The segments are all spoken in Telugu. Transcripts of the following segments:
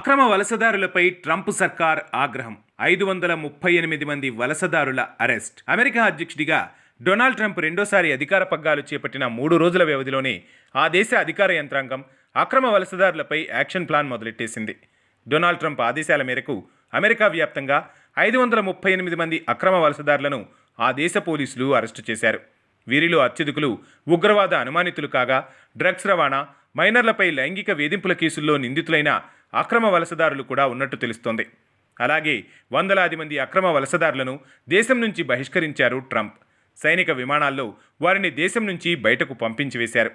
అక్రమ వలసదారులపై ట్రంప్ సర్కార్ ఆగ్రహం. ఐదు వందల ముప్పై ఎనిమిది మంది వలసదారుల అరెస్ట్. అమెరికా అధ్యక్షుడిగా డొనాల్డ్ ట్రంప్ రెండోసారి అధికార పగ్గాలు చేపట్టిన మూడు రోజుల వ్యవధిలోనే ఆ దేశ అధికార యంత్రాంగం అక్రమ వలసదారులపై యాక్షన్ ప్లాన్ మొదలెట్టేసింది. డొనాల్డ్ ట్రంప్ ఆదేశాల మేరకు అమెరికా వ్యాప్తంగా ఐదు వందల ముప్పై ఎనిమిది మంది అక్రమ వలసదారులను ఆ దేశ పోలీసులు అరెస్టు చేశారు. వీరిలో అత్యధికులు ఉగ్రవాద అనుమానితులు కాగా డ్రగ్స్ రవాణా మైనర్లపై లైంగిక వేధింపుల కేసుల్లో నిందితులైన అక్రమ వలసదారులు కూడా ఉన్నట్టు తెలుస్తోంది. అలాగే వందలాది మంది అక్రమ వలసదారులను దేశం నుంచి బహిష్కరించారు ట్రంప్. సైనిక విమానాల్లో వారిని దేశం నుంచి బయటకు పంపించి వేశారు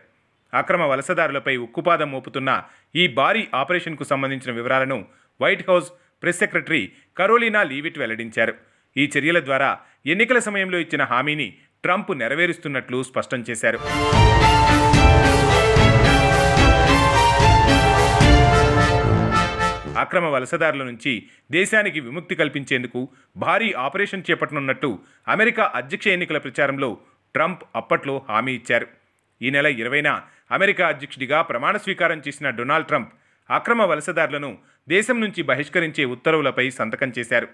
అక్రమ వలసదారులపై ఉక్కుపాదం మోపుతున్న ఈ భారీ ఆపరేషన్కు సంబంధించిన వివరాలను White House press secretary Karoline Leavitt వెల్లడించారు. ఈ చర్యల ద్వారా ఎన్నికల సమయంలో ఇచ్చిన హామీని ట్రంప్ నెరవేరుస్తున్నట్లు స్పష్టం చేశారు. అక్రమ వలసదారుల నుంచి దేశానికి విముక్తి కల్పించేందుకు భారీ ఆపరేషన్ చేపట్టనున్నట్టు అమెరికా అధ్యక్ష ఎన్నికల ప్రచారంలో ట్రంప్ అప్పట్లో హామీ ఇచ్చారు. ఈ నెల ఇరవైన అమెరికా అధ్యక్షుడిగా ప్రమాణ స్వీకారం చేసిన డొనాల్డ్ ట్రంప్ అక్రమ వలసదారులను దేశం నుంచి బహిష్కరించే ఉత్తర్వులపై సంతకం చేశారు.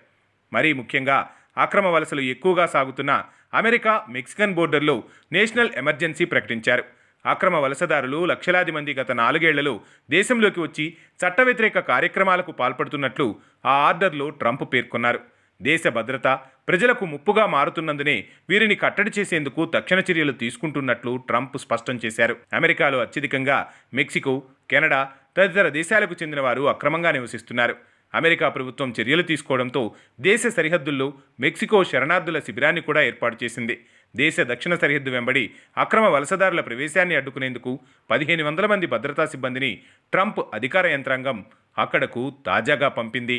మరీ ముఖ్యంగా అక్రమ వలసలు ఎక్కువగా సాగుతున్న అమెరికా మెక్సికన్ బోర్డర్లో నేషనల్ ఎమర్జెన్సీ ప్రకటించారు. అక్రమ వలసదారులు లక్షలాది మంది గత నాలుగేళ్ళలో దేశంలోకి వచ్చి చట్ట వ్యతిరేక కార్యక్రమాలకు పాల్పడుతున్నట్లు ఆ ఆర్డర్లో ట్రంప్ పేర్కొన్నారు. దేశ భద్రత ప్రజలకు ముప్పుగా మారుతున్నందునే వీరిని కట్టడి చేసేందుకు తక్షణ చర్యలు తీసుకుంటున్నట్లు ట్రంప్ స్పష్టం చేశారు. అమెరికాలో అత్యధికంగా మెక్సికో కెనడా తదితర దేశాలకు చెందిన వారు అక్రమంగా నివసిస్తున్నారు. అమెరికా ప్రభుత్వం చర్యలు తీసుకోవడంతో దేశ సరిహద్దుల్లో మెక్సికో శరణార్థుల శిబిరాన్ని కూడా ఏర్పాటు చేసింది. దేశ దక్షిణ సరిహద్దు వెంబడి అక్రమ వలసదారుల ప్రవేశాన్ని అడ్డుకునేందుకు పదిహేను వందల మంది భద్రతా సిబ్బందిని ట్రంప్ అధికార యంత్రాంగం అక్కడకు తాజాగా పంపింది.